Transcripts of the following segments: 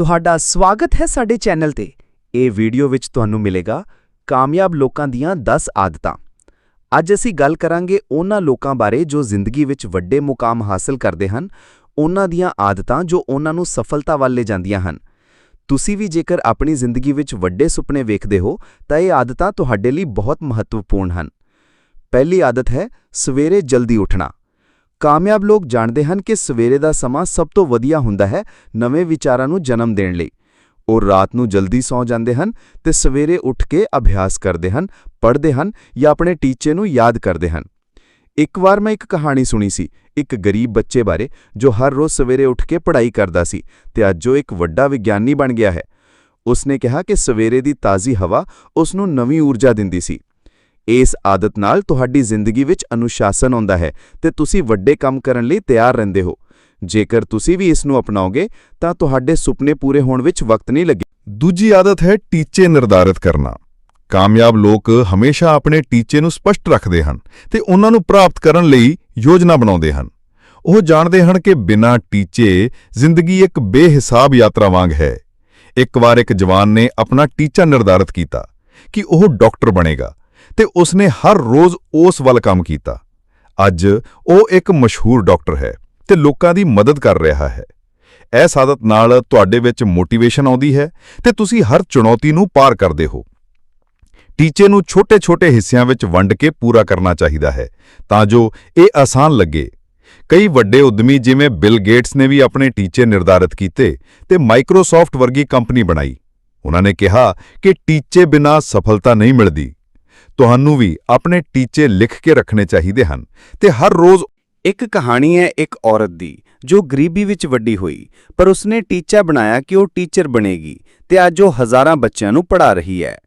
ਤੁਹਾਡਾ ਸਵਾਗਤ ਹੈ ਸਾਡੇ ਚੈਨਲ ਤੇ। ਇਹ ਵੀਡੀਓ ਵਿੱਚ ਤੁਹਾਨੂੰ ਮਿਲੇਗਾ ਕਾਮਯਾਬ ਲੋਕਾਂ ਦੀਆਂ 10 ਆਦਤਾਂ। ਅੱਜ ਅਸੀਂ ਗੱਲ ਕਰਾਂਗੇ ਉਹਨਾਂ ਲੋਕਾਂ ਬਾਰੇ ਜੋ ਜ਼ਿੰਦਗੀ ਵਿੱਚ ਵੱਡੇ ਮੁਕਾਮ ਹਾਸਲ ਕਰਦੇ ਹਨ, ਉਹਨਾਂ ਦੀਆਂ ਆਦਤਾਂ ਜੋ ਉਹਨਾਂ ਨੂੰ ਸਫਲਤਾ ਵੱਲ ਲੈ ਜਾਂਦੀਆਂ ਹਨ। ਤੁਸੀਂ ਵੀ ਜੇਕਰ ਆਪਣੀ ਜ਼ਿੰਦਗੀ ਵਿੱਚ ਵੱਡੇ ਸੁਪਨੇ ਵੇਖਦੇ ਹੋ, ਤਾਂ ਇਹ ਆਦਤਾਂ ਤੁਹਾਡੇ ਲਈ ਬਹੁਤ ਮਹੱਤਵਪੂਰਨ ਹਨ। ਪਹਿਲੀ ਆਦਤ ਹੈ ਸਵੇਰੇ ਜਲਦੀ ਉੱਠਣਾ। ਕਾਮਯਾਬ ਲੋਕ ਜਾਣਦੇ ਹਨ ਕਿ ਸਵੇਰੇ ਦਾ ਸਮਾਂ ਸਭ ਤੋਂ ਵਧੀਆ ਹੁੰਦਾ ਹੈ ਨਵੇਂ ਵਿਚਾਰਾਂ ਨੂੰ ਜਨਮ ਦੇਣ ਲਈ। ਉਹ ਰਾਤ ਨੂੰ ਜਲਦੀ ਸੌਂ ਜਾਂਦੇ ਹਨ ਤੇ ਸਵੇਰੇ ਉੱਠ ਕੇ ਅਭਿਆਸ ਕਰਦੇ ਹਨ, ਪੜ੍ਹਦੇ ਹਨ ਜਾਂ ਆਪਣੇ ਟੀਚੇ ਨੂੰ ਯਾਦ ਕਰਦੇ ਹਨ। ਇੱਕ ਵਾਰ ਮੈਂ ਇੱਕ ਕਹਾਣੀ ਸੁਣੀ ਸੀ, ਇੱਕ ਗਰੀਬ ਬੱਚੇ ਬਾਰੇ, ਜੋ ਹਰ ਰੋਜ਼ ਸਵੇਰੇ ਉੱਠ ਕੇ ਪੜ੍ਹਾਈ ਕਰਦਾ ਸੀ ਤੇ ਅੱਜ ਉਹ ਇੱਕ ਵੱਡਾ ਵਿਗਿਆਨੀ ਬਣ ਗਿਆ ਹੈ। ਉਸਨੇ ਕਿਹਾ ਕਿ ਸਵੇਰੇ ਦੀ ਤਾਜ਼ੀ ਹਵਾ ਉਸ ਨੂੰ ਨਵੀਂ ਊਰਜਾ ਦਿੰਦੀ ਸੀ। ਇਸ ਆਦਤ ਨਾਲ ਤੁਹਾਡੀ ਜ਼ਿੰਦਗੀ ਵਿੱਚ ਅਨੁਸ਼ਾਸਨ ਆਉਂਦਾ ਹੈ ਤੇ ਤੁਸੀਂ ਵੱਡੇ ਕੰਮ ਕਰਨ ਲਈ ਤਿਆਰ ਰਹਿੰਦੇ ਹੋ। ਜੇਕਰ ਤੁਸੀਂ ਵੀ ਇਸ ਨੂੰ ਅਪਣਾਓਗੇ, ਤਾਂ ਤੁਹਾਡੇ ਸੁਪਨੇ ਪੂਰੇ ਹੋਣ ਵਿੱਚ ਵਕਤ ਨਹੀਂ ਲੱਗੇ। ਦੂਜੀ ਆਦਤ ਹੈ ਟੀਚੇ ਨਿਰਧਾਰਿਤ ਕਰਨਾ। ਕਾਮਯਾਬ ਲੋਕ ਹਮੇਸ਼ਾ ਆਪਣੇ ਟੀਚੇ ਨੂੰ ਸਪਸ਼ਟ ਰੱਖਦੇ ਹਨ ਤੇ ਉਹਨਾਂ ਨੂੰ ਪ੍ਰਾਪਤ ਕਰਨ ਲਈ ਯੋਜਨਾ ਬਣਾਉਂਦੇ ਹਨ। ਉਹ ਜਾਣਦੇ ਹਨ ਕਿ ਬਿਨਾਂ ਟੀਚੇ ਜ਼ਿੰਦਗੀ ਇੱਕ ਬੇਹਿਸਾਬ ਯਾਤਰਾ ਵਾਂਗ ਹੈ। ਇੱਕ ਵਾਰ ਇੱਕ ਜਵਾਨ ਨੇ ਆਪਣਾ ਟੀਚਾ ਨਿਰਧਾਰਿਤ ਕੀਤਾ ਕਿ ਉਹ ਡਾਕਟਰ ਬਣੇਗਾ। ਤੇ ਉਸਨੇ ਹਰ ਰੋਜ਼ ਉਸ ਵੱਲ ਕੰਮ ਕੀਤਾ। ਅੱਜ ਉਹ ਇੱਕ ਮਸ਼ਹੂਰ ਡਾਕਟਰ ਹੈ ਤੇ ਲੋਕਾਂ ਦੀ ਮਦਦ ਕਰ ਰਿਹਾ ਹੈ। ਇਹ ਆਦਤ ਨਾਲ ਤੁਹਾਡੇ ਵਿੱਚ ਮੋਟੀਵੇਸ਼ਨ ਆਉਂਦੀ ਹੈ ਤੇ ਤੁਸੀਂ ਹਰ ਚੁਣੌਤੀ ਨੂੰ ਪਾਰ ਕਰਦੇ ਹੋ। ਟੀਚੇ ਨੂੰ ਛੋਟੇ-ਛੋਟੇ ਹਿੱਸਿਆਂ ਵਿੱਚ ਵੰਡ ਕੇ ਪੂਰਾ ਕਰਨਾ ਚਾਹੀਦਾ ਹੈ ਤਾਂ ਜੋ ਇਹ ਆਸਾਨ ਲੱਗੇ। ਕਈ ਵੱਡੇ ਉਦਮੀ ਜਿਵੇਂ ਬਿਲ ਗੇਟਸ ਨੇ ਵੀ ਆਪਣੇ ਟੀਚੇ ਨਿਰਧਾਰਿਤ ਕੀਤੇ ਤੇ ਮਾਈਕਰੋਸਾਫਟ ਵਰਗੀ ਕੰਪਨੀ ਬਣਾਈ। ਉਹਨਾਂ ਨੇ ਕਿਹਾ ਕਿ ਟੀਚੇ ਬਿਨਾਂ ਸਫਲਤਾ ਨਹੀਂ ਮਿਲਦੀ। ਤੁਹਾਨੂੰ ਵੀ ਆਪਣੇ ਟੀਚੇ ਲਿਖ ਕੇ ਰੱਖਣੇ ਚਾਹੀਦੇ ਹਨ ਤੇ ਹਰ ਰੋਜ਼ ਇੱਕ ਕਹਾਣੀ ਹੈ ਇੱਕ ਔਰਤ ਦੀ, ਜੋ ਗਰੀਬੀ ਵਿੱਚ ਵੱਡੀ ਹੋਈ, ਪਰ ਉਸਨੇ ਟੀਚਾ ਬਣਾਇਆ ਕਿ ਉਹ ਟੀਚਰ ਬਣੇਗੀ ਤੇ ਅੱਜ ਉਹ ਹਜ਼ਾਰਾਂ ਬੱਚਿਆਂ ਨੂੰ ਪੜ੍ਹਾ ਰਹੀ ਹੈ।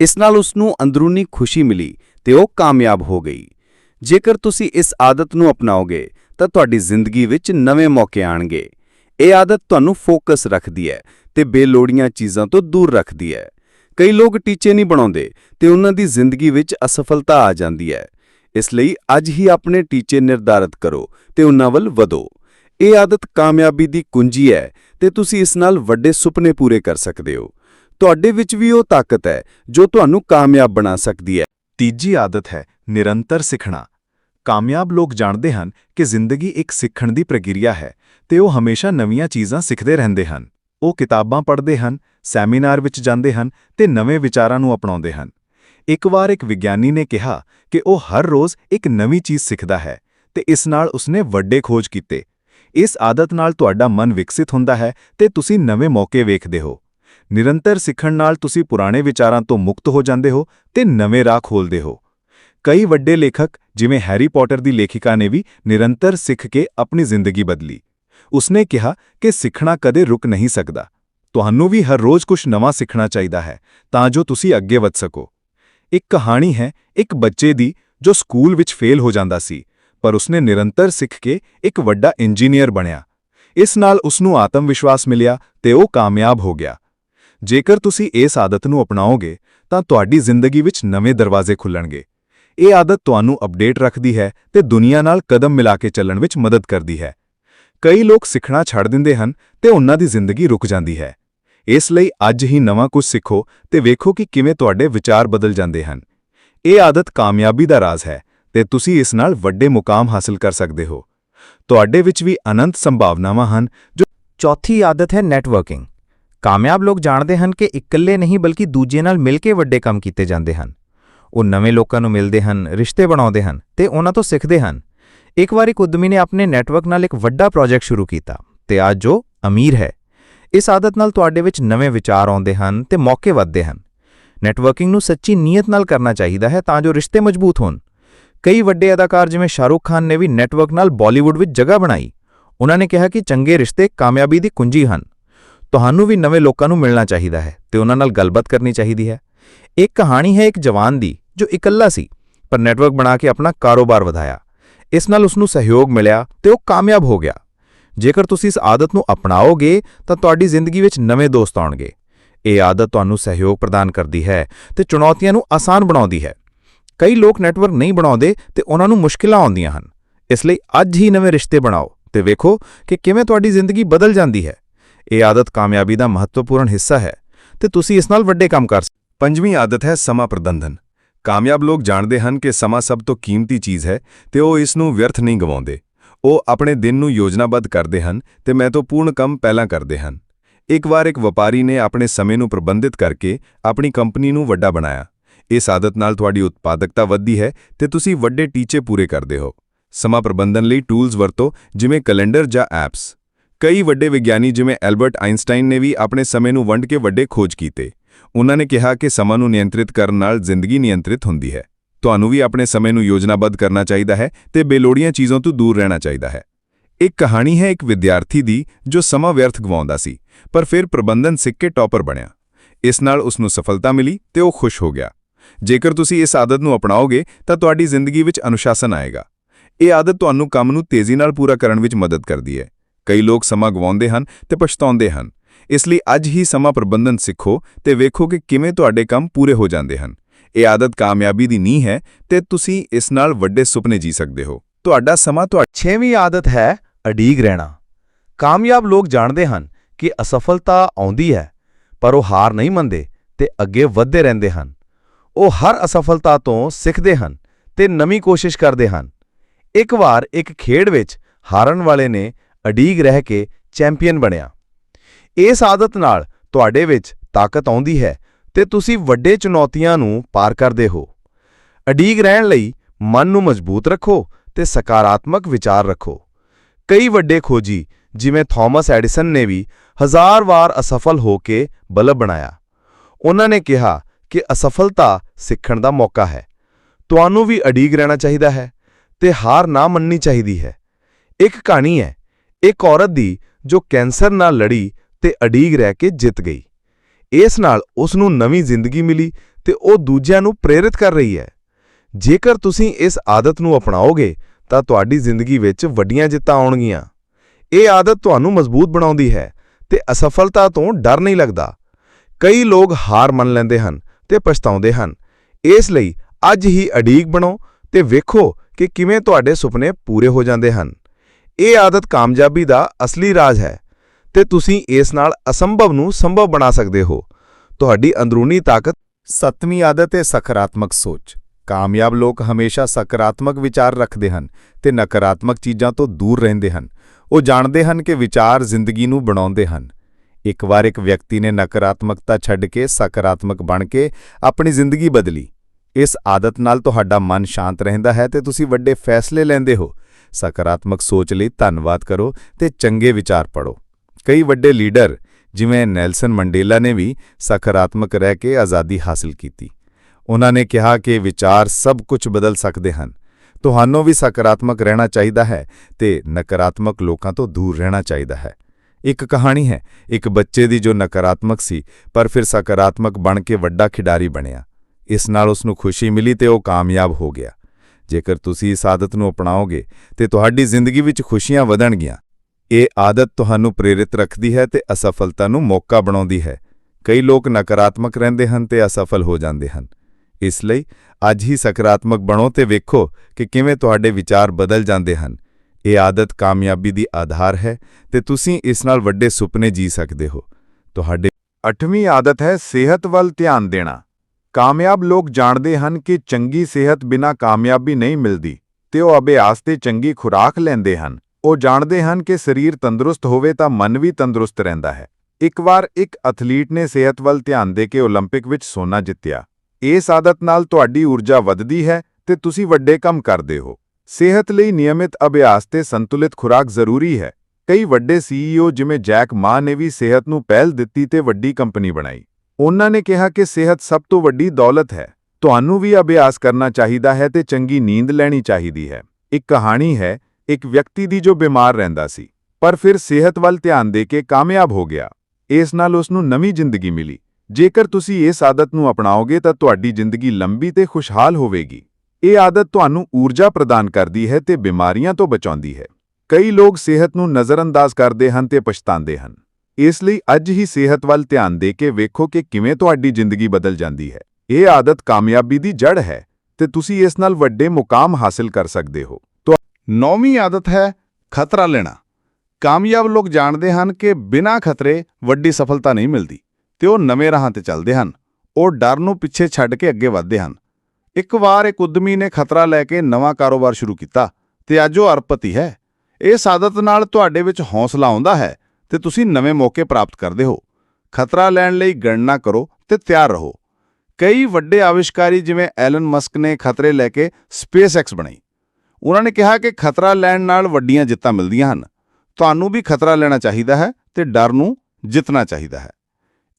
ਇਸ ਨਾਲ ਉਸ ਨੂੰ ਅੰਦਰੂਨੀ ਖੁਸ਼ੀ ਮਿਲੀ ਤੇ ਉਹ ਕਾਮਯਾਬ ਹੋ ਗਈ। ਜੇਕਰ ਤੁਸੀਂ ਇਸ ਆਦਤ ਨੂੰ ਅਪਣਾਓਗੇ, ਤਾਂ ਤੁਹਾਡੀ ਜ਼ਿੰਦਗੀ ਵਿੱਚ ਨਵੇਂ ਮੌਕੇ ਆਣਗੇ। ਇਹ ਆਦਤ ਤੁਹਾਨੂੰ ਫੋਕਸ ਰੱਖਦੀ ਹੈ ਤੇ ਬੇਲੋੜੀਆਂ ਚੀਜ਼ਾਂ ਤੋਂ ਦੂਰ ਰੱਖਦੀ ਹੈ। ਕਈ ਲੋਕ ਟੀਚੇ ਨਹੀਂ ਬਣਾਉਂਦੇ ਤੇ ਉਹਨਾਂ ਦੀ ਜ਼ਿੰਦਗੀ ਵਿੱਚ ਅਸਫਲਤਾ ਆ ਜਾਂਦੀ ਹੈ। ਇਸ ਲਈ ਅੱਜ ਹੀ ਆਪਣੇ ਟੀਚੇ ਨਿਰਧਾਰਤ ਕਰੋ ਤੇ ਉਹਨਾਂ ਵੱਲ ਵਧੋ। ਇਹ ਆਦਤ ਕਾਮਯਾਬੀ ਦੀ ਕੁੰਜੀ ਹੈ ਤੇ ਤੁਸੀਂ ਇਸ ਨਾਲ ਵੱਡੇ ਸੁਪਨੇ ਪੂਰੇ ਕਰ ਸਕਦੇ ਹੋ। ਤੁਹਾਡੇ ਵਿੱਚ ਵੀ ਉਹ ਤਾਕਤ ਹੈ ਜੋ ਤੁਹਾਨੂੰ ਕਾਮਯਾਬ ਬਣਾ ਸਕਦੀ ਹੈ। ਤੀਜੀ ਆਦਤ ਹੈ ਨਿਰੰਤਰ ਸਿੱਖਣਾ। ਕਾਮਯਾਬ ਲੋਕ ਜਾਣਦੇ ਹਨ ਕਿ ਜ਼ਿੰਦਗੀ ਇੱਕ ਸਿੱਖਣ ਦੀ ਪ੍ਰਕਿਰਿਆ ਹੈ ਤੇ ਉਹ ਹਮੇਸ਼ਾ ਨਵੀਆਂ ਚੀਜ਼ਾਂ ਸਿੱਖਦੇ ਰਹਿੰਦੇ ਹਨ। ਉਹ ਕਿਤਾਬਾਂ ਪੜ੍ਹਦੇ ਹਨ, ਸੈਮੀਨਾਰ ਵਿੱਚ ਜਾਂਦੇ ਹਨ ਤੇ ਨਵੇਂ ਵਿਚਾਰਾਂ ਨੂੰ ਅਪਣਾਉਂਦੇ ਹਨ। ਇੱਕ ਵਾਰ ਇੱਕ ਵਿਗਿਆਨੀ ਨੇ ਕਿਹਾ ਕਿ ਉਹ ਹਰ ਰੋਜ਼ ਇੱਕ ਨਵੀਂ ਚੀਜ਼ ਸਿੱਖਦਾ ਹੈ ਤੇ ਇਸ ਨਾਲ ਉਸਨੇ ਵੱਡੇ ਖੋਜ ਕੀਤੇ। ਇਸ ਆਦਤ ਨਾਲ ਤੁਹਾਡਾ ਮਨ ਵਿਕਸਿਤ ਹੁੰਦਾ ਹੈ ਤੇ ਤੁਸੀਂ ਨਵੇਂ ਮੌਕੇ ਵੇਖਦੇ ਹੋ। ਨਿਰੰਤਰ ਸਿੱਖਣ ਨਾਲ ਤੁਸੀਂ ਪੁਰਾਣੇ ਵਿਚਾਰਾਂ ਤੋਂ ਮੁਕਤ ਹੋ ਜਾਂਦੇ ਹੋ ਤੇ ਨਵੇਂ ਰਾਹ ਖੋਲਦੇ ਹੋ। ਕਈ ਵੱਡੇ ਲੇਖਕ, ਜਿਵੇਂ ਹੈਰੀ ਪੋਟਰ ਦੀ ਲੇਖਿਕਾ ਨੇ ਵੀ ਨਿਰੰਤਰ ਸਿੱਖ ਕੇ ਆਪਣੀ ਜ਼ਿੰਦਗੀ ਬਦਲੀ। ਉਸਨੇ ਕਿਹਾ ਕਿ ਸਿੱਖਣਾ ਕਦੇ ਰੁਕ ਨਹੀਂ ਸਕਦਾ। ਤੁਹਾਨੂੰ ਵੀ ਹਰ ਰੋਜ਼ ਕੁਝ ਨਵਾਂ ਸਿੱਖਣਾ ਚਾਹੀਦਾ ਹੈ, ਤਾਂ ਜੋ ਤੁਸੀਂ ਅੱਗੇ ਵਧ ਸਕੋ। ਇੱਕ ਕਹਾਣੀ ਹੈ ਇੱਕ ਬੱਚੇ ਦੀ ਜੋ ਸਕੂਲ ਵਿੱਚ ਫੇਲ ਹੋ ਜਾਂਦਾ ਸੀ, ਪਰ ਉਸਨੇ ਨਿਰੰਤਰ ਸਿੱਖ ਕੇ ਇੱਕ ਵੱਡਾ ਇੰਜੀਨੀਅਰ ਬਣਿਆ। ਇਸ ਨਾਲ ਉਸ ਨੂੰ ਆਤਮ ਵਿਸ਼ਵਾਸ ਮਿਲਿਆ ਤੇ ਉਹ ਕਾਮਯਾਬ ਹੋ ਗਿਆ। ਜੇਕਰ ਤੁਸੀਂ ਇਸ ਆਦਤ ਨੂੰ ਅਪਣਾਓਗੇ, ਤਾਂ ਤੁਹਾਡੀ ਜ਼ਿੰਦਗੀ ਵਿੱਚ ਨਵੇਂ ਦਰਵਾਜ਼ੇ ਖੁੱਲਣਗੇ। ਇਹ ਆਦਤ ਤੁਹਾਨੂੰ ਅਪਡੇਟ ਰੱਖਦੀ ਹੈ ਤੇ ਦੁਨੀਆ ਨਾਲ ਕਦਮ ਮਿਲਾ ਕੇ ਚੱਲਣ ਵਿੱਚ ਮਦਦ ਕਰਦੀ ਹੈ। ਕਈ ਲੋਕ ਸਿੱਖਣਾ ਛੱਡ ਦਿੰਦੇ ਹਨ ਤੇ ਉਹਨਾਂ ਦੀ ਜ਼ਿੰਦਗੀ ਰੁਕ ਜਾਂਦੀ ਹੈ। ਇਸ ਲਈ ਅੱਜ ਹੀ ਨਵਾਂ ਕੁਝ ਸਿੱਖੋ ਤੇ ਵੇਖੋ ਕਿ ਕਿਵੇਂ ਤੁਹਾਡੇ ਵਿਚਾਰ ਬਦਲ ਜਾਂਦੇ ਹਨ। ਇਹ ਆਦਤ ਕਾਮਯਾਬੀ ਦਾ ਰਾਜ਼ ਹੈ ਤੇ ਤੁਸੀਂ ਇਸ ਨਾਲ ਵੱਡੇ ਮੁਕਾਮ ਹਾਸਲ ਕਰ ਸਕਦੇ ਹੋ। ਤੁਹਾਡੇ ਵਿੱਚ ਵੀ ਅਨੰਤ ਸੰਭਾਵਨਾਵਾਂ ਹਨ ਜੋ ਚੌਥੀ ਆਦਤ ਹੈ ਨੈਟਵਰਕਿੰਗ। ਕਾਮਯਾਬ ਲੋਕ ਜਾਣਦੇ ਹਨ ਕਿ ਇਕੱਲੇ ਨਹੀਂ ਬਲਕਿ ਦੂਜੇ ਨਾਲ ਮਿਲ ਕੇ ਵੱਡੇ ਕੰਮ ਕੀਤੇ ਜਾਂਦੇ ਹਨ। ਉਹ ਨਵੇਂ ਲੋਕਾਂ ਨੂੰ ਮਿਲਦੇ ਹਨ, ਰਿਸ਼ਤੇ ਬਣਾਉਂਦੇ ਹਨ ਤੇ ਉਹਨਾਂ ਤੋਂ ਸਿੱਖਦੇ ਹਨ। ਇੱਕ ਵਾਰ ਇੱਕ ਉਦਮੀ ਨੇ ਆਪਣੇ ਨੈਟਵਰਕ ਨਾਲ ਇੱਕ ਵੱਡਾ ਪ੍ਰੋਜੈਕਟ ਸ਼ੁਰੂ ਕੀਤਾ ਤੇ ਅੱਜ ਉਹ ਅਮੀਰ ਹੈ। ਇਸ ਆਦਤ ਨਾਲ ਤੁਹਾਡੇ ਵਿੱਚ ਨਵੇਂ ਵਿਚਾਰ ਆਉਂਦੇ ਹਨ ਤੇ ਮੌਕੇ ਵੱਧਦੇ ਹਨ। ਨੈਟਵਰਕਿੰਗ ਨੂੰ ਸੱਚੀ ਨੀਅਤ ਨਾਲ ਕਰਨਾ ਚਾਹੀਦਾ ਹੈ ਤਾਂ ਜੋ ਰਿਸ਼ਤੇ ਮਜ਼ਬੂਤ ਹੋਣ। ਕਈ ਵੱਡੇ ਅਦਾਕਾਰ ਜਿਵੇਂ ਸ਼ਾਹਰੁਖ ਖਾਨ ਨੇ ਵੀ ਨੈਟਵਰਕ ਨਾਲ ਬਾਲੀਵੁੱਡ ਵਿੱਚ ਜਗ੍ਹਾ ਬਣਾਈ। ਉਹਨਾਂ ਨੇ ਕਿਹਾ ਕਿ ਚੰਗੇ ਰਿਸ਼ਤੇ ਕਾਮਯਾਬੀ ਦੀ ਕੁੰਜੀ ਹਨ। ਤੁਹਾਨੂੰ ਵੀ ਨਵੇਂ ਲੋਕਾਂ ਨੂੰ ਮਿਲਣਾ ਚਾਹੀਦਾ ਹੈ ਤੇ ਉਹਨਾਂ ਨਾਲ ਗੱਲਬਾਤ ਕਰਨੀ ਚਾਹੀਦੀ ਹੈ। ਇੱਕ ਕਹਾਣੀ ਹੈ ਇੱਕ ਜਵਾਨ ਦੀ ਜੋ ਇਕੱਲਾ ਸੀ, ਪਰ ਨੈਟਵਰਕ ਬਣਾ ਕੇ ਆਪਣਾ ਕਾਰੋਬਾਰ ਵਧਾਇਆ। ਇਸ ਨਾਲ ਉਸ ਨੂੰ ਸਹਿਯੋਗ ਮਿਲਿਆ ਤੇ ਉਹ ਕਾਮਯਾਬ ਹੋ ਗਿਆ। ਜੇਕਰ ਤੁਸੀਂ ਇਸ ਆਦਤ ਨੂੰ ਅਪਣਾਓਗੇ, ਤਾਂ ਤੁਹਾਡੀ ਜ਼ਿੰਦਗੀ ਵਿੱਚ ਨਵੇਂ ਦੋਸਤ ਆਉਣਗੇ। ਇਹ ਆਦਤ ਤੁਹਾਨੂੰ ਸਹਿਯੋਗ ਪ੍ਰਦਾਨ ਕਰਦੀ ਹੈ ਤੇ ਚੁਣੌਤੀਆਂ ਨੂੰ ਆਸਾਨ ਬਣਾਉਂਦੀ ਹੈ। ਕਈ ਲੋਕ ਨੈਟਵਰਕ ਨਹੀਂ ਬਣਾਉਂਦੇ ਤੇ ਉਹਨਾਂ ਨੂੰ ਮੁਸ਼ਕਿਲਾਂ ਆਉਂਦੀਆਂ ਹਨ। ਇਸ ਲਈ ਅੱਜ ਹੀ ਨਵੇਂ ਰਿਸ਼ਤੇ ਬਣਾਓ ਤੇ ਵੇਖੋ ਕਿ ਕਿਵੇਂ ਤੁਹਾਡੀ ਜ਼ਿੰਦਗੀ ਬਦਲ ਜਾਂਦੀ ਹੈ। ਇਹ ਆਦਤ ਕਾਮਯਾਬੀ ਦਾ ਮਹੱਤਵਪੂਰਨ ਹਿੱਸਾ ਹੈ ਤੇ ਤੁਸੀਂ ਇਸ ਨਾਲ ਵੱਡੇ ਕੰਮ ਕਰ ਪੰਜਵੀਂ ਆਦਤ ਹੈ ਸਮਾਂ ਪ੍ਰਬੰਧਨ। ਕਾਮਯਾਬ ਲੋਕ ਜਾਣਦੇ ਹਨ ਕਿ ਸਮਾਂ ਸਭ ਤੋਂ ਕੀਮਤੀ ਚੀਜ਼ ਹੈ ਤੇ ਉਹ ਇਸ ਨੂੰ ਵਿਅਰਥ ਨਹੀਂ ਗਵਾਉਂਦੇ। ਉਹ ਆਪਣੇ ਦਿਨ ਨੂੰ ਯੋਜਨਾਬੱਧ ਕਰਦੇ ਹਨ ਤੇ ਮਹੱਤਵਪੂਰਨ ਕੰਮ ਪਹਿਲਾਂ ਕਰਦੇ ਹਨ। ਇੱਕ ਵਾਰ ਇੱਕ ਵਪਾਰੀ ਨੇ ਆਪਣੇ ਸਮੇਂ ਨੂੰ ਪ੍ਰਬੰਧਿਤ ਕਰਕੇ ਆਪਣੀ ਕੰਪਨੀ ਨੂੰ ਵੱਡਾ ਬਣਾਇਆ। ਇਸ ਆਦਤ ਨਾਲ ਤੁਹਾਡੀ ਉਤਪਾਦਕਤਾ ਵੱਧਦੀ ਹੈ ਤੇ ਤੁਸੀਂ ਵੱਡੇ ਟੀਚੇ ਪੂਰੇ ਕਰਦੇ ਹੋ। ਸਮਾਂ ਪ੍ਰਬੰਧਨ ਲਈ ਟੂਲਸ ਵਰਤੋ, ਜਿਵੇਂ ਕੈਲੰਡਰ ਜਾਂ ਐਪਸ। ਕਈ ਵੱਡੇ ਵਿਗਿਆਨੀ ਜਿਵੇਂ ਐਲਬਰਟ ਆਇਨਸਟਾਈਨ ਨੇ ਵੀ ਆਪਣੇ ਸਮੇਂ ਨੂੰ ਵੰਡ ਕੇ ਵੱਡੇ ਖੋਜ ਕੀਤੇ। ਉਹਨਾਂ ਨੇ ਕਿਹਾ ਕਿ ਸਮਾਂ ਨੂੰ ਨਿਯੰਤਰਿਤ ਕਰਨ ਨਾਲ ਜ਼ਿੰਦਗੀ ਨਿਯੰਤਰਿਤ ਹੁੰਦੀ ਹੈ। ਤੁਹਾਨੂੰ ਵੀ ਆਪਣੇ ਸਮੇਂ ਨੂੰ ਯੋਜਨਾਬੱਧ ਕਰਨਾ ਚਾਹੀਦਾ ਹੈ ਤੇ ਬੇਲੋੜੀਆਂ ਚੀਜ਼ਾਂ ਤੋਂ ਦੂਰ ਰਹਿਣਾ ਚਾਹੀਦਾ ਹੈ। ਇੱਕ ਕਹਾਣੀ ਹੈ ਇੱਕ ਵਿਦਿਆਰਥੀ ਦੀ ਜੋ ਸਮਾਂ ਵਿਅਰਥ ਗਵਾਉਂਦਾ ਸੀ, ਪਰ ਫਿਰ ਪ੍ਰਬੰਧਨ ਸਿੱਕੇ ਟੌਪਰ ਬਣਿਆ। ਇਸ ਨਾਲ ਉਸ ਨੂੰ ਸਫਲਤਾ ਮਿਲੀ ਤੇ ਉਹ ਖੁਸ਼ ਹੋ ਗਿਆ। ਜੇਕਰ ਤੁਸੀਂ ਇਸ ਆਦਤ ਨੂੰ ਅਪਣਾਓਗੇ ਤਾਂ ਤੁਹਾਡੀ ਜ਼ਿੰਦਗੀ ਵਿੱਚ ਅਨੁਸ਼ਾਸਨ ਆਏਗਾ। ਇਹ ਆਦਤ ਤੁਹਾਨੂੰ ਕੰਮ ਨੂੰ ਤੇਜ਼ੀ ਨਾਲ ਪੂਰਾ ਕਰਨ ਵਿੱਚ ਮਦਦ ਕਰਦੀ ਹੈ। ਕਈ ਲੋਕ ਸਮਾਂ ਗਵਾਉਂਦੇ ਹਨ ਤੇ ਪਛਤਾਉਂਦੇ ਹਨ। ਇਸ ਲਈ ਅੱਜ ਹੀ ਸਮਾਂ ਪ੍ਰਬੰਧਨ ਸਿੱਖੋ ਤੇ ਵੇਖੋ ਕਿ ਕਿਵੇਂ ਤੁਹਾਡੇ ਕੰਮ ਪੂਰੇ ਹੋ ਜਾਂਦੇ ਹਨ। ਇਹ ਆਦਤ ਕਾਮਯਾਬੀ ਦੀ ਨੀਂਹ ਹੈ ਤੇ ਤੁਸੀਂ ਇਸ ਨਾਲ ਵੱਡੇ ਸੁਪਨੇ ਜੀ ਸਕਦੇ ਹੋ। ਤੁਹਾਡਾ ਸਮਾਂ ਤੁਹਾਡਾ ਛੇਵੀਂ ਆਦਤ ਹੈ ਅਡੀਗ ਰਹਿਣਾ। ਕਾਮਯਾਬ ਲੋਕ ਜਾਣਦੇ ਹਨ ਕਿ ਅਸਫਲਤਾ ਆਉਂਦੀ ਹੈ, ਪਰ ਉਹ ਹਾਰ ਨਹੀਂ ਮੰਨਦੇ ਤੇ ਅੱਗੇ ਵਧਦੇ ਰਹਿੰਦੇ ਹਨ। ਉਹ ਹਰ ਅਸਫਲਤਾ ਤੋਂ ਸਿੱਖਦੇ ਹਨ ਤੇ ਨਵੀਂ ਕੋਸ਼ਿਸ਼ ਕਰਦੇ ਹਨ। ਇੱਕ ਵਾਰ ਇੱਕ ਖੇਡ ਵਿੱਚ ਹਾਰਨ ਵਾਲੇ ਨੇ ਅਡੀਗ ਰਹਿ ਕੇ ਚੈਂਪੀਅਨ ਬਣਿਆ। ਇਸ ਆਦਤ ਨਾਲ ਤੁਹਾਡੇ ਵਿੱਚ ਤਾਕਤ ਆਉਂਦੀ ਹੈ ਤੇ ਤੁਸੀਂ ਵੱਡੇ ਚੁਣੌਤੀਆਂ ਨੂੰ ਪਾਰ ਕਰਦੇ ਹੋ। ਅਡੀਗ ਰਹਿਣ ਲਈ ਮਨ ਨੂੰ ਮਜ਼ਬੂਤ ਰੱਖੋ ਤੇ ਸਕਾਰਾਤਮਕ ਵਿਚਾਰ ਰੱਖੋ। ਕਈ ਵੱਡੇ ਖੋਜੀ, ਜਿਵੇਂ ਥਾਮਸ ਐਡੀਸਨ ਨੇ ਵੀ ਹਜ਼ਾਰ ਵਾਰ ਅਸਫਲ ਹੋ ਕੇ ਬਲਬ ਬਣਾਇਆ। ਉਹਨਾਂ ਨੇ ਕਿਹਾ ਕਿ ਅਸਫਲਤਾ ਸਿੱਖਣ ਦਾ ਮੌਕਾ ਹੈ। ਤੁਹਾਨੂੰ ਵੀ ਅਡੀਗ ਰਹਿਣਾ ਚਾਹੀਦਾ ਹੈ ਤੇ ਹਾਰ ਨਾ ਮੰਨਣੀ ਚਾਹੀਦੀ ਹੈ। ਇੱਕ ਕਹਾਣੀ ਹੈ, ਇੱਕ ਔਰਤ ਦੀ ਜੋ ਕੈਂਸਰ ਨਾਲ ਲੜੀ ਤੇ ਅਡੀਗ ਰਹਿ ਕੇ ਜਿੱਤ ਗਈ। ਇਸ ਨਾਲ ਉਸ ਨੂੰ ਨਵੀਂ ਜ਼ਿੰਦਗੀ ਮਿਲੀ ਤੇ ਉਹ ਦੂਜਿਆਂ ਨੂੰ ਪ੍ਰੇਰਿਤ ਕਰ ਰਹੀ ਹੈ। ਜੇਕਰ ਤੁਸੀਂ ਇਸ ਆਦਤ ਨੂੰ ਅਪਣਾਓਗੇ, ਤਾਂ ਤੁਹਾਡੀ ਜ਼ਿੰਦਗੀ ਵਿੱਚ ਵੱਡੀਆਂ ਜਿੱਤਾਂ ਆਉਣਗੀਆਂ। ਇਹ ਆਦਤ ਤੁਹਾਨੂੰ ਮਜ਼ਬੂਤ ਬਣਾਉਂਦੀ ਹੈ ਤੇ ਅਸਫਲਤਾ ਤੋਂ ਡਰ ਨਹੀਂ ਲੱਗਦਾ। ਕਈ ਲੋਕ ਹਾਰ ਮੰਨ ਲੈਂਦੇ ਹਨ ਤੇ ਪਛਤਾਉਂਦੇ ਹਨ। ਇਸ ਲਈ ਅੱਜ ਹੀ ਅਡੀਗ ਬਣੋ ਤੇ ਵੇਖੋ ਕਿ ਕਿਵੇਂ ਤੁਹਾਡੇ ਸੁਪਨੇ ਪੂਰੇ ਹੋ ਜਾਂਦੇ ਹਨ। ਇਹ ਆਦਤ ਕਾਮਯਾਬੀ ਦਾ ਅਸਲੀ ਰਾਜ ਹੈ। ਤੇ ਤੁਸੀਂ ਇਸ ਨਾਲ ਅਸੰਭਵ ਨੂੰ ਸੰਭਵ ਬਣਾ ਸਕਦੇ ਹੋ। ਤੁਹਾਡੀ ਅੰਦਰੂਨੀ ਤਾਕਤ ਸੱਤਵੀਂ ਆਦਤ ਹੈ ਸਕਾਰਾਤਮਕ ਸੋਚ। ਕਾਮਯਾਬ ਲੋਕ ਹਮੇਸ਼ਾ ਸਕਾਰਾਤਮਕ ਵਿਚਾਰ ਰੱਖਦੇ ਹਨ ਤੇ ਨਕਾਰਾਤਮਕ ਚੀਜ਼ਾਂ ਤੋਂ ਦੂਰ ਰਹਿੰਦੇ ਹਨ। ਉਹ ਜਾਣਦੇ ਹਨ ਕਿ ਵਿਚਾਰ ਜ਼ਿੰਦਗੀ ਨੂੰ ਬਣਾਉਂਦੇ ਹਨ। ਇੱਕ ਵਾਰ ਇੱਕ ਵਿਅਕਤੀ ਨੇ ਨਕਾਰਾਤਮਕਤਾ ਛੱਡ ਕੇ ਸਕਾਰਾਤਮਕ ਬਣ ਕੇ ਆਪਣੀ ਜ਼ਿੰਦਗੀ ਬਦਲੀ। ਇਸ ਆਦਤ ਨਾਲ ਤੁਹਾਡਾ ਮਨ ਸ਼ਾਂਤ ਰਹਿੰਦਾ ਹੈ ਤੇ ਤੁਸੀਂ ਵੱਡੇ ਫੈਸਲੇ ਲੈਂਦੇ ਹੋ। ਸਕਾਰਾਤਮਕ ਸੋਚ ਲਈ ਧੰਨਵਾਦ ਕਰੋ ਤੇ ਚੰਗੇ ਵਿਚਾਰ ਪੜੋ ਕਈ ਵੱਡੇ ਲੀਡਰ, ਜਿਵੇਂ ਨੈਲਸਨ ਮੰਡੇਲਾ ਨੇ ਵੀ ਸਕਾਰਾਤਮਕ ਰਹਿ ਕੇ ਆਜ਼ਾਦੀ ਹਾਸਲ ਕੀਤੀ। ਉਹਨਾਂ ਨੇ ਕਿਹਾ ਕਿ ਵਿਚਾਰ ਸਭ ਕੁਝ ਬਦਲ ਸਕਦੇ ਹਨ। ਤੁਹਾਨੂੰ ਵੀ ਸਕਾਰਾਤਮਕ ਰਹਿਣਾ ਚਾਹੀਦਾ ਹੈ ਤੇ ਨਕਾਰਾਤਮਕ ਲੋਕਾਂ ਤੋਂ ਦੂਰ ਰਹਿਣਾ ਚਾਹੀਦਾ ਹੈ। ਇੱਕ ਕਹਾਣੀ ਹੈ, ਇੱਕ ਬੱਚੇ ਦੀ ਜੋ ਨਕਾਰਾਤਮਕ ਸੀ, ਪਰ ਫਿਰ ਸਕਾਰਾਤਮਕ ਬਣ ਕੇ ਵੱਡਾ ਖਿਡਾਰੀ ਬਣਿਆ। ਇਸ ਨਾਲ ਉਸ ਨੂੰ ਖੁਸ਼ੀ ਮਿਲੀ ਤੇ ਉਹ ਕਾਮਯਾਬ ਹੋ ਗਿਆ। ਜੇਕਰ ਤੁਸੀਂ ਇਸ ਆਦਤ ਨੂੰ ਅਪਣਾਓਗੇ ਤੇ ਤੁਹਾਡੀ ਜ਼ਿੰਦਗੀ ਵਿੱਚ ਖੁਸ਼ੀਆਂ ਵਧਣਗੀਆਂ। ਇਹ ਆਦਤ ਤੁਹਾਨੂੰ ਪ੍ਰੇਰਿਤ ਰੱਖਦੀ ਹੈ ਤੇ ਅਸਫਲਤਾ ਨੂੰ ਮੌਕਾ ਬਣਾਉਂਦੀ ਹੈ। ਕਈ ਲੋਕ ਨਕਾਰਾਤਮਕ ਰਹਿੰਦੇ ਹਨ ਤੇ ਅਸਫਲ ਹੋ ਜਾਂਦੇ ਹਨ। ਇਸ ਲਈ ਅੱਜ ਹੀ ਸਕਾਰਾਤਮਕ ਬਣੋ ਤੇ ਵੇਖੋ ਕਿ ਕਿਵੇਂ ਤੁਹਾਡੇ ਵਿਚਾਰ ਬਦਲ ਜਾਂਦੇ ਹਨ। ਇਹ ਆਦਤ ਕਾਮਯਾਬੀ ਦੀ ਆਧਾਰ ਹੈ ਤੇ ਤੁਸੀਂ ਇਸ ਨਾਲ ਵੱਡੇ ਸੁਪਨੇ ਜੀ ਸਕਦੇ ਹੋ। ਤੁਹਾਡੇ ਅੱਠਵੀਂ ਆਦਤ ਹੈ ਸਿਹਤ ਵੱਲ ਧਿਆਨ ਦੇਣਾ। ਕਾਮਯਾਬ ਲੋਕ ਜਾਣਦੇ ਹਨ ਕਿ ਚੰਗੀ ਸਿਹਤ ਬਿਨਾਂ ਕਾਮਯਾਬੀ ਨਹੀਂ ਮਿਲਦੀ ਤੇ ਉਹ ਅਭਿਆਸ ਤੇ ਚੰਗੀ ਖੁਰਾਕ ਲੈਂਦੇ ਹਨ। ਉਹ ਜਾਣਦੇ ਹਨ ਕਿ ਸਰੀਰ ਤੰਦਰੁਸਤ ਹੋਵੇ ਤਾਂ ਮਨ ਵੀ ਤੰਦਰੁਸਤ ਰਹਿੰਦਾ ਹੈ ਇੱਕ ਵਾਰ ਇੱਕ ਐਥਲੀਟ ਨੇ ਸਿਹਤ ਵੱਲ ਧਿਆਨ ਦੇ ਕੇ 올림픽 ਵਿੱਚ ਸੋਨਾ ਜਿੱਤਿਆ ਇਸ ਆਦਤ ਨਾਲ ਤੁਹਾਡੀ ਊਰਜਾ ਵੱਧਦੀ ਹੈ ਤੇ ਤੁਸੀਂ ਵੱਡੇ ਕੰਮ ਕਰਦੇ ਹੋ ਸਿਹਤ ਲਈ ਨਿਯਮਿਤ ਅਭਿਆਸ ਤੇ ਸੰਤੁਲਿਤ ਖੁਰਾਕ ਜ਼ਰੂਰੀ ਹੈ ਕਈ ਵੱਡੇ ਸੀਈਓ ਜਿਵੇਂ ਜੈਕ ਮਾ ਨੇ ਵੀ ਸਿਹਤ ਨੂੰ ਪਹਿਲ ਦਿੱਤੀ ਤੇ ਵੱਡੀ ਕੰਪਨੀ ਬਣਾਈ ਉਹਨਾਂ ਨੇ ਕਿਹਾ ਕਿ ਸਿਹਤ ਸਭ ਤੋਂ ਵੱਡੀ ਦੌਲਤ ਹੈ ਤੁਹਾਨੂੰ ਵੀ ਅਭਿਆਸ ਕਰਨਾ ਚਾਹੀਦਾ ਹੈ ਤੇ ਚੰਗੀ ਨੀਂਦ ਲੈਣੀ ਚਾਹੀਦੀ ਹੈ ਇੱਕ ਕਹਾਣੀ ਹੈ ਇੱਕ ਵਿਅਕਤੀ ਦੀ ਜੋ ਬਿਮਾਰ ਰਹਿੰਦਾ ਸੀ, ਪਰ ਫਿਰ ਸਿਹਤ ਵੱਲ ਧਿਆਨ ਦੇ ਕੇ ਕਾਮਯਾਬ ਹੋ ਗਿਆ। ਇਸ ਨਾਲ ਉਸ ਨੂੰ ਨਵੀਂ ਜ਼ਿੰਦਗੀ ਮਿਲੀ। ਜੇਕਰ ਤੁਸੀਂ ਇਸ ਆਦਤ ਨੂੰ ਅਪਣਾਓਗੇ ਤਾਂ ਤੁਹਾਡੀ ਜ਼ਿੰਦਗੀ ਲੰਬੀ ਤੇ ਖੁਸ਼ਹਾਲ ਹੋਵੇਗੀ। ਇਹ ਆਦਤ ਤੁਹਾਨੂੰ ਊਰਜਾ ਪ੍ਰਦਾਨ ਕਰਦੀ ਹੈ ਤੇ ਬਿਮਾਰੀਆਂ ਤੋਂ ਬਚਾਉਂਦੀ ਹੈ। ਕਈ ਲੋਕ ਸਿਹਤ ਨੂੰ ਨਜ਼ਰਅੰਦਾਜ਼ ਕਰਦੇ ਹਨ ਤੇ ਪਛਤਾਉਂਦੇ ਹਨ। ਇਸ ਲਈ ਅੱਜ ਹੀ ਸਿਹਤ ਵੱਲ ਧਿਆਨ ਦੇ ਕੇ ਵੇਖੋ ਕਿ ਕਿਵੇਂ ਤੁਹਾਡੀ ਜ਼ਿੰਦਗੀ ਬਦਲ ਜਾਂਦੀ ਹੈ। ਇਹ ਆਦਤ ਕਾਮਯਾਬੀ ਦੀ ਜੜ ਹੈ ਤੇ ਤੁਸੀਂ ਇਸ ਨਾਲ ਵੱਡੇ ਮੁਕਾਮ ਹਾਸਲ ਕਰ ਸਕਦੇ ਹੋ। ਨੌਵੀਂ ਆਦਤ ਹੈ ਖਤਰਾ ਲੈਣਾ। ਕਾਮਯਾਬ ਲੋਕ ਜਾਣਦੇ ਹਨ ਕਿ ਬਿਨਾਂ ਖਤਰੇ ਵੱਡੀ ਸਫਲਤਾ ਨਹੀਂ ਮਿਲਦੀ ਤੇ ਉਹ ਨਵੇਂ ਰਾਹਾਂ ਤੇ ਚੱਲਦੇ ਹਨ। ਉਹ ਡਰ ਨੂੰ ਪਿੱਛੇ ਛੱਡ ਕੇ ਅੱਗੇ ਵਧਦੇ ਹਨ। ਇੱਕ ਵਾਰ ਇੱਕ ਉਦਮੀ ਨੇ ਖਤਰਾ ਲੈ ਕੇ ਨਵਾਂ ਕਾਰੋਬਾਰ ਸ਼ੁਰੂ ਕੀਤਾ ਤੇ ਅੱਜ ਉਹ ਅਰਪਤੀ ਹੈ। ਇਸ ਆਦਤ ਨਾਲ ਤੁਹਾਡੇ ਵਿੱਚ ਹੌਸਲਾ ਆਉਂਦਾ ਹੈ ਤੇ ਤੁਸੀਂ ਨਵੇਂ ਮੌਕੇ ਪ੍ਰਾਪਤ ਕਰਦੇ ਹੋ। ਖਤਰਾ ਲੈਣ ਲਈ ਗਣਨਾ ਕਰੋ ਤੇ ਤਿਆਰ ਰਹੋ। ਕਈ ਵੱਡੇ ਆਵਿਸ਼ਕਾਰੀ ਜਿਵੇਂ ਐਲਨ ਮਸਕ ਨੇ ਖਤਰੇ ਲੈ ਕੇ ਸਪੇਸਐਕਸ ਬਣਾਈ। ਉਹਨਾਂ ਨੇ ਕਿਹਾ ਕਿ ਖਤਰਾ ਲੈਣ ਨਾਲ ਵੱਡੀਆਂ ਜਿੱਤਾਂ ਮਿਲਦੀਆਂ ਹਨ। ਤੁਹਾਨੂੰ ਵੀ ਖਤਰਾ ਲੈਣਾ ਚਾਹੀਦਾ ਹੈ ਤੇ ਡਰ ਨੂੰ ਜਿੱਤਣਾ ਚਾਹੀਦਾ ਹੈ।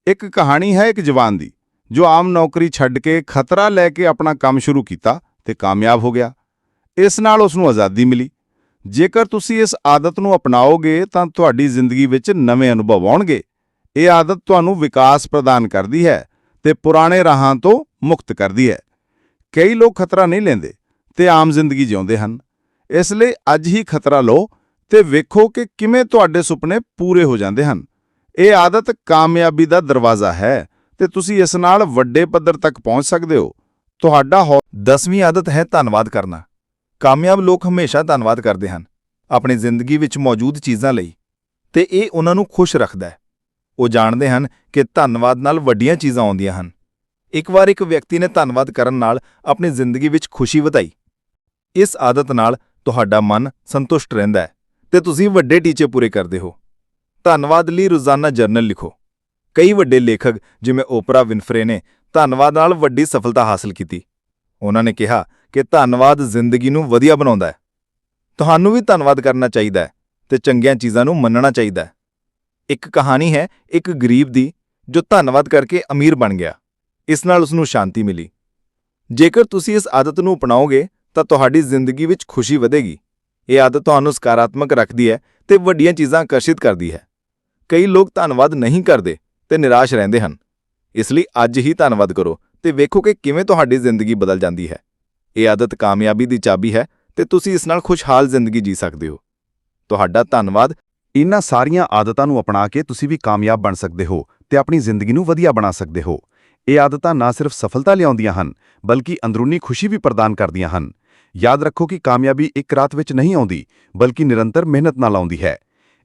ਇੱਕ ਕਹਾਣੀ ਹੈ ਇੱਕ ਜਵਾਨ ਦੀ, ਜੋ ਆਮ ਨੌਕਰੀ ਛੱਡ ਕੇ ਖਤਰਾ ਲੈ ਕੇ ਆਪਣਾ ਕੰਮ ਸ਼ੁਰੂ ਕੀਤਾ ਤੇ ਕਾਮਯਾਬ ਹੋ ਗਿਆ। ਇਸ ਨਾਲ ਉਸ ਨੂੰ ਆਜ਼ਾਦੀ ਮਿਲੀ। ਜੇਕਰ ਤੁਸੀਂ ਇਸ ਆਦਤ ਨੂੰ ਅਪਣਾਓਗੇ ਤਾਂ ਤੁਹਾਡੀ ਜ਼ਿੰਦਗੀ ਵਿੱਚ ਨਵੇਂ ਅਨੁਭਵ ਆਉਣਗੇ। ਇਹ ਆਦਤ ਤੁਹਾਨੂੰ ਵਿਕਾਸ ਪ੍ਰਦਾਨ ਕਰਦੀ ਹੈ ਤੇ ਪੁਰਾਣੇ ਰਾਹਾਂ ਤੋਂ ਮੁਕਤ ਕਰਦੀ ਹੈ। ਕਈ ਲੋਕ ਖਤਰਾ ਨਹੀਂ ਲੈਂਦੇ। ਤੇ ਆਮ ਜ਼ਿੰਦਗੀ ਜਿਉਂਦੇ ਹਨ। ਇਸ ਲਈ ਅੱਜ ਹੀ ਖਤਰਾ ਲਓ ਤੇ ਵੇਖੋ ਕਿ ਕਿਵੇਂ ਤੁਹਾਡੇ ਸੁਪਨੇ ਪੂਰੇ ਹੋ ਜਾਂਦੇ ਹਨ। ਇਹ ਆਦਤ ਕਾਮਯਾਬੀ ਦਾ ਦਰਵਾਜ਼ਾ ਹੈ ਤੇ ਤੁਸੀਂ ਇਸ ਨਾਲ ਵੱਡੇ ਪੱਧਰ ਤੱਕ ਪਹੁੰਚ ਸਕਦੇ ਹੋ। ਤੁਹਾਡਾ ਹੌ- ਦਸਵੀਂ ਆਦਤ ਹੈ ਧੰਨਵਾਦ ਕਰਨਾ। ਕਾਮਯਾਬ ਲੋਕ ਹਮੇਸ਼ਾ ਧੰਨਵਾਦ ਕਰਦੇ ਹਨ ਆਪਣੀ ਜ਼ਿੰਦਗੀ ਵਿੱਚ ਮੌਜੂਦ ਚੀਜ਼ਾਂ ਲਈ ਤੇ ਇਹ ਉਹਨਾਂ ਨੂੰ ਖੁਸ਼ ਰੱਖਦਾ ਹੈ। ਉਹ ਜਾਣਦੇ ਹਨ ਕਿ ਧੰਨਵਾਦ ਨਾਲ ਵੱਡੀਆਂ ਚੀਜ਼ਾਂ ਆਉਂਦੀਆਂ ਹਨ। ਇੱਕ ਵਾਰ ਇੱਕ ਵਿਅਕਤੀ ਨੇ ਧੰਨਵਾਦ ਕਰਨ ਨਾਲ ਆਪਣੀ ਜ਼ਿੰਦਗੀ ਵਿੱਚ ਖੁਸ਼ੀ ਵਧਾਈ। ਇਸ ਆਦਤ ਨਾਲ ਤੁਹਾਡਾ ਮਨ ਸੰਤੁਸ਼ਟ ਰਹਿੰਦਾ ਹੈ ਤੇ ਤੁਸੀਂ ਵੱਡੇ ਟੀਚੇ ਪੂਰੇ ਕਰਦੇ ਹੋ। ਧੰਨਵਾਦ ਲਈ ਰੋਜ਼ਾਨਾ ਜਰਨਲ ਲਿਖੋ। ਕਈ ਵੱਡੇ ਲੇਖਕ, ਜਿਵੇਂ ਓਪਰਾ ਵਿਨਫਰੇ ਨੇ, ਧੰਨਵਾਦ ਨਾਲ ਵੱਡੀ ਸਫਲਤਾ ਹਾਸਲ ਕੀਤੀ। ਉਹਨਾਂ ਨੇ ਕਿਹਾ ਕਿ ਧੰਨਵਾਦ ਜ਼ਿੰਦਗੀ ਨੂੰ ਵਧੀਆ ਬਣਾਉਂਦਾ ਹੈ। ਤੁਹਾਨੂੰ ਵੀ ਧੰਨਵਾਦ ਕਰਨਾ ਚਾਹੀਦਾ ਹੈ ਤੇ ਚੰਗੀਆਂ ਚੀਜ਼ਾਂ ਨੂੰ ਮੰਨਣਾ ਚਾਹੀਦਾ ਹੈ। ਇੱਕ ਕਹਾਣੀ ਹੈ ਇੱਕ ਗਰੀਬ ਦੀ, ਜੋ ਧੰਨਵਾਦ ਕਰਕੇ ਅਮੀਰ ਬਣ ਗਿਆ। ਇਸ ਨਾਲ ਉਸ ਨੂੰ ਸ਼ਾਂਤੀ ਮਿਲੀ। ਜੇਕਰ ਤੁਸੀਂ ਇਸ ਆਦਤ ਨੂੰ ਅਪਣਾਓਗੇ ਤਾਂ ਤੁਹਾਡੀ ਜ਼ਿੰਦਗੀ ਵਿੱਚ ਖੁਸ਼ੀ ਵਧੇਗੀ। ਇਹ ਆਦਤ ਤੁਹਾਨੂੰ ਸਕਾਰਾਤਮਕ ਰੱਖਦੀ ਹੈ ਤੇ ਵੱਡੀਆਂ ਚੀਜ਼ਾਂ ਆਕਰਸ਼ਿਤ ਕਰਦੀ ਹੈ। ਕਈ ਲੋਕ ਧੰਨਵਾਦ ਨਹੀਂ ਕਰਦੇ ਤੇ ਨਿਰਾਸ਼ ਰਹਿੰਦੇ ਹਨ। ਇਸ ਲਈ ਅੱਜ ਹੀ ਧੰਨਵਾਦ ਕਰੋ ਤੇ ਵੇਖੋ ਕਿ ਕਿਵੇਂ ਤੁਹਾਡੀ ਜ਼ਿੰਦਗੀ ਬਦਲ ਜਾਂਦੀ ਹੈ। ਇਹ ਆਦਤ ਕਾਮਯਾਬੀ ਦੀ ਚਾਬੀ ਹੈ ਤੇ ਤੁਸੀਂ ਇਸ ਨਾਲ ਖੁਸ਼ਹਾਲ ਜ਼ਿੰਦਗੀ ਜੀ ਸਕਦੇ ਹੋ। ਤੁਹਾਡਾ ਧੰਨਵਾਦ ਇਹਨਾਂ ਸਾਰੀਆਂ ਆਦਤਾਂ ਨੂੰ ਅਪਣਾ ਕੇ ਤੁਸੀਂ ਵੀ ਕਾਮਯਾਬ ਬਣ ਸਕਦੇ ਹੋ ਤੇ ਆਪਣੀ ਜ਼ਿੰਦਗੀ ਨੂੰ ਵਧੀਆ ਬਣਾ ਸਕਦੇ ਹੋ। ਇਹ ਆਦਤਾਂ ਨਾ ਸਿਰਫ ਸਫਲਤਾ ਲਿਆਉਂਦੀਆਂ ਹਨ, ਬਲਕਿ ਅੰਦਰੂਨੀ ਖੁਸ਼ੀ ਵੀ ਪ੍ਰਦਾਨ ਕਰਦੀਆਂ ਹਨ। ਯਾਦ ਰੱਖੋ ਕਿ ਕਾਮਯਾਬੀ ਇੱਕ ਰਾਤ ਵਿੱਚ ਨਹੀਂ ਆਉਂਦੀ, ਬਲਕਿ ਨਿਰੰਤਰ ਮਿਹਨਤ ਨਾਲ ਆਉਂਦੀ ਹੈ।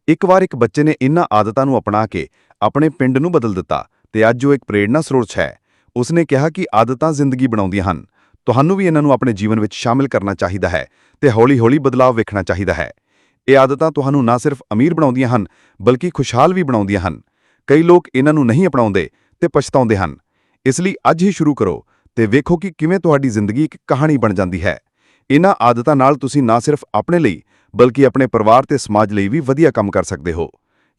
ਇੱਕ ਵਾਰ ਇੱਕ ਬੱਚੇ ਨੇ ਇਨ੍ਹਾਂ ਆਦਤਾਂ ਨੂੰ ਅਪਣਾ ਕੇ ਆਪਣੇ ਪਿੰਡ ਨੂੰ ਬਦਲ ਦਿੱਤਾ ਤੇ ਅੱਜ ਉਹ ਇੱਕ ਪ੍ਰੇਰਣਾ ਸਰੋਤ ਹੈ। ਉਸਨੇ ਕਿਹਾ ਕਿ ਆਦਤਾਂ ਜ਼ਿੰਦਗੀ ਬਣਾਉਂਦੀਆਂ ਹਨ। ਤੁਹਾਨੂੰ ਵੀ ਇਹਨਾਂ ਨੂੰ ਆਪਣੇ ਜੀਵਨ ਵਿੱਚ ਸ਼ਾਮਿਲ ਕਰਨਾ ਚਾਹੀਦਾ ਹੈ ਤੇ ਹੌਲੀ-ਹੌਲੀ ਬਦਲਾਅ ਵੇਖਣਾ ਚਾਹੀਦਾ ਹੈ। ਇਹ ਆਦਤਾਂ ਤੁਹਾਨੂੰ ਨਾ ਸਿਰਫ ਅਮੀਰ ਬਣਾਉਂਦੀਆਂ ਹਨ, ਬਲਕਿ ਖੁਸ਼ਹਾਲ ਵੀ ਬਣਾਉਂਦੀਆਂ ਹਨ। ਕਈ ਲੋਕ ਇਹਨਾਂ ਨੂੰ ਨਹੀਂ ਅਪਣਾਉਂਦੇ ਤੇ ਪਛਤਾਉਂਦੇ ਹਨ। ਇਸ ਲਈ ਅੱਜ ਹੀ ਸ਼ੁਰੂ ਕਰੋ ਤੇ ਵੇਖੋ ਕਿ ਕਿਵੇਂ ਤੁਹਾਡੀ ਜ਼ਿੰਦਗੀ ਇੱਕ ਕਹਾਣੀ ਬਣ ਜਾਂਦੀ ਹੈ। ਇਹਨਾਂ ਆਦਤਾਂ ਨਾਲ ਤੁਸੀਂ ਨਾ ਸਿਰਫ ਆਪਣੇ ਲਈ, ਬਲਕਿ ਆਪਣੇ ਪਰਿਵਾਰ ਤੇ ਸਮਾਜ ਲਈ ਵੀ ਵਧੀਆ ਕੰਮ ਕਰ ਸਕਦੇ ਹੋ।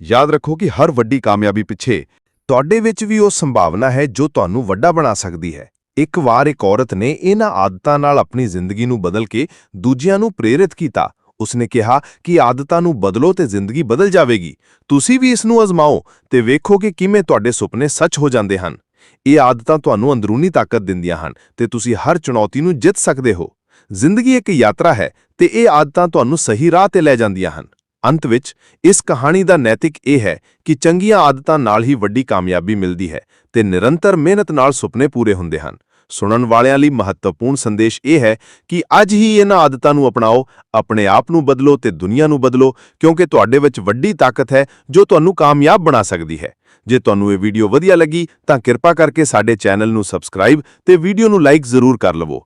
ਯਾਦ ਰੱਖੋ ਕਿ ਹਰ ਵੱਡੀ ਕਾਮਯਾਬੀ ਪਿੱਛੇ ਤੁਹਾਡੇ ਵਿੱਚ ਵੀ ਉਹ ਸੰਭਾਵਨਾ ਹੈ ਜੋ ਤੁਹਾਨੂੰ ਵੱਡਾ ਬਣਾ ਸਕਦੀ ਹੈ। ਇੱਕ ਵਾਰ ਇੱਕ ਔਰਤ ਨੇ ਇਹਨਾਂ ਆਦਤਾਂ ਨਾਲ ਆਪਣੀ ਜ਼ਿੰਦਗੀ ਨੂੰ ਬਦਲ ਕੇ ਦੂਜਿਆਂ ਨੂੰ ਪ੍ਰੇਰਿਤ ਕੀਤਾ, ਉਸਨੇ ਕਿਹਾ ਕਿ ਆਦਤਾਂ ਨੂੰ ਬਦਲੋ ਤੇ ਜ਼ਿੰਦਗੀ ਬਦਲ ਜਾਵੇਗੀ। ਤੁਸੀਂ ਵੀ ਇਸ ਨੂੰ ਅਜ਼ਮਾਓ ਤੇ ਵੇਖੋ ਕਿ ਕਿਵੇਂ ਤੁਹਾਡੇ ਸੁਪਨੇ ਸੱਚ ਹੋ ਜਾਂਦੇ ਹਨ। ਇਹ ਆਦਤਾਂ ਤੁਹਾਨੂੰ ਅੰਦਰੂਨੀ ਤਾਕਤ ਦਿੰਦੀਆਂ ਹਨ ਤੇ ਤੁਸੀਂ ਹਰ ਚੁਣੌਤੀ ਨੂੰ ਜਿੱਤ ਸਕਦੇ ਹੋ। ਜ਼ਿੰਦਗੀ ਇੱਕ ਯਾਤਰਾ ਹੈ ਤੇ ਇਹ ਆਦਤਾਂ ਤੁਹਾਨੂੰ ਸਹੀ ਰਾਹ ਤੇ ਲੈ ਜਾਂਦੀਆਂ ਹਨ। ਅੰਤ ਵਿੱਚ, ਇਸ ਕਹਾਣੀ ਦਾ ਨੈਤਿਕ ਇਹ ਹੈ ਕਿ ਚੰਗੀਆਂ ਆਦਤਾਂ ਨਾਲ ਹੀ ਵੱਡੀ ਕਾਮਯਾਬੀ ਮਿਲਦੀ ਹੈ ਤੇ ਨਿਰੰਤਰ ਮਿਹਨਤ ਨਾਲ ਸੁਪਨੇ ਪੂਰੇ ਹੁੰਦੇ ਹਨ। ਸੁਣਨ ਵਾਲਿਆਂ ਲਈ ਮਹੱਤਵਪੂਰਨ ਸੰਦੇਸ਼ ਇਹ ਹੈ ਕਿ ਅੱਜ ਹੀ ਇਹਨਾਂ ਆਦਤਾਂ ਨੂੰ ਅਪਣਾਓ, ਆਪਣੇ ਆਪ ਨੂੰ ਬਦਲੋ ਤੇ ਦੁਨੀਆ ਨੂੰ ਬਦਲੋ, ਕਿਉਂਕਿ ਤੁਹਾਡੇ ਵਿੱਚ ਵੱਡੀ ਤਾਕਤ ਹੈ ਜੋ ਤੁਹਾਨੂੰ ਕਾਮਯਾਬ ਬਣਾ ਸਕਦੀ ਹੈ। ਜੇ ਤੁਹਾਨੂੰ ਇਹ ਵੀਡੀਓ ਵਧੀਆ ਲੱਗੀ ਤਾਂ ਕਿਰਪਾ ਕਰਕੇ ਸਾਡੇ ਚੈਨਲ ਨੂੰ ਸਬਸਕ੍ਰਾਈਬ ਤੇ ਵੀਡੀਓ ਨੂੰ ਲਾਈਕ ਜ਼ਰੂਰ ਕਰ ਲਵੋ।